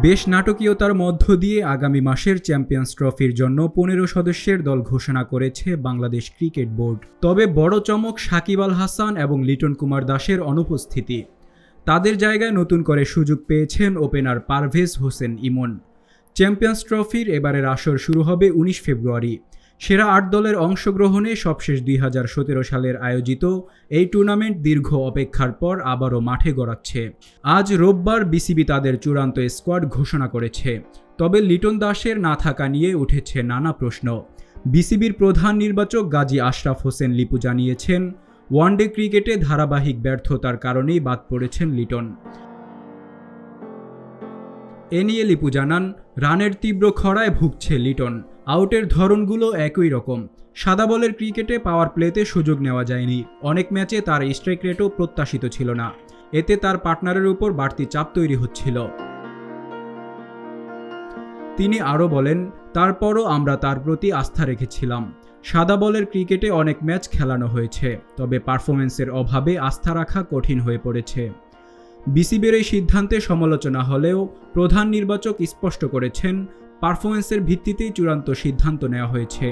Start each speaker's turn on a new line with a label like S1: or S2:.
S1: বেশ নাটকীয়তার মধ্য দিয়ে আগামী মাসের চ্যাম্পিয়ন্স ট্রফির জন্য পনেরো সদস্যের দল ঘোষণা করেছে বাংলাদেশ ক্রিকেট বোর্ড। তবে বড় চমক সাকিব আল হাসান এবং লিটন কুমার দাসের অনুপস্থিতি। তাদের জায়গায় নতুন করে সুযোগ পেয়েছেন ওপেনার পারভেজ হোসেন ইমন। চ্যাম্পিয়ন্স ট্রফির এবারের আসর শুরু হবে উনিশ ফেব্রুয়ারি। সেরা আট দলের অংশগ্রহণে সবশেষ দুই হাজার সতেরো সালের আয়োজিত এই টুর্নামেন্ট দীর্ঘ অপেক্ষার পর আবারও মাঠে গড়াচ্ছে। আজ রোববার বিসিবি তাদের চূড়ান্ত স্কোয়াড ঘোষণা করেছে। তবে লিটন দাসের না থাকা নিয়ে উঠেছে নানা প্রশ্ন। বিসিবির প্রধান নির্বাচক গাজী আশরাফ হোসেন লিপু জানিয়েছেন, ওয়ানডে ক্রিকেটে ধারাবাহিক ব্যর্থতার কারণেই বাদ পড়েছেন লিটন। এ নিয়ে লিপু জানান, রানের তীব্র খরায় ভুগছে লিটন। আউটের ধরনগুলো একই রকম। সাদা বলের ক্রিকেটে পাওয়ার প্লেতে সুযোগ নেওয়া যায়নি। অনেক ম্যাচে তার স্ট্রাইক রেটও প্রত্যাশিত ছিল না। এতে তার পার্টনারের উপর বাড়তি চাপ তৈরি হচ্ছিল। তিনি আরও বলেন, তারপরও আমরা তার প্রতি আস্থা রেখেছিলাম। সাদা বলের ক্রিকেটে অনেক ম্যাচ খেলানো হয়েছে, তবে পারফরমেন্সের অভাবে আস্থা রাখা কঠিন হয়ে পড়েছে। বিসিবির এই সিদ্ধান্তে সমালোচনা হলেও প্রধান নির্বাচক স্পষ্ট করেছেন পারফরমেন্সের ভিত্তিতেই চূড়ান্ত সিদ্ধান্ত নেওয়া হয়েছে।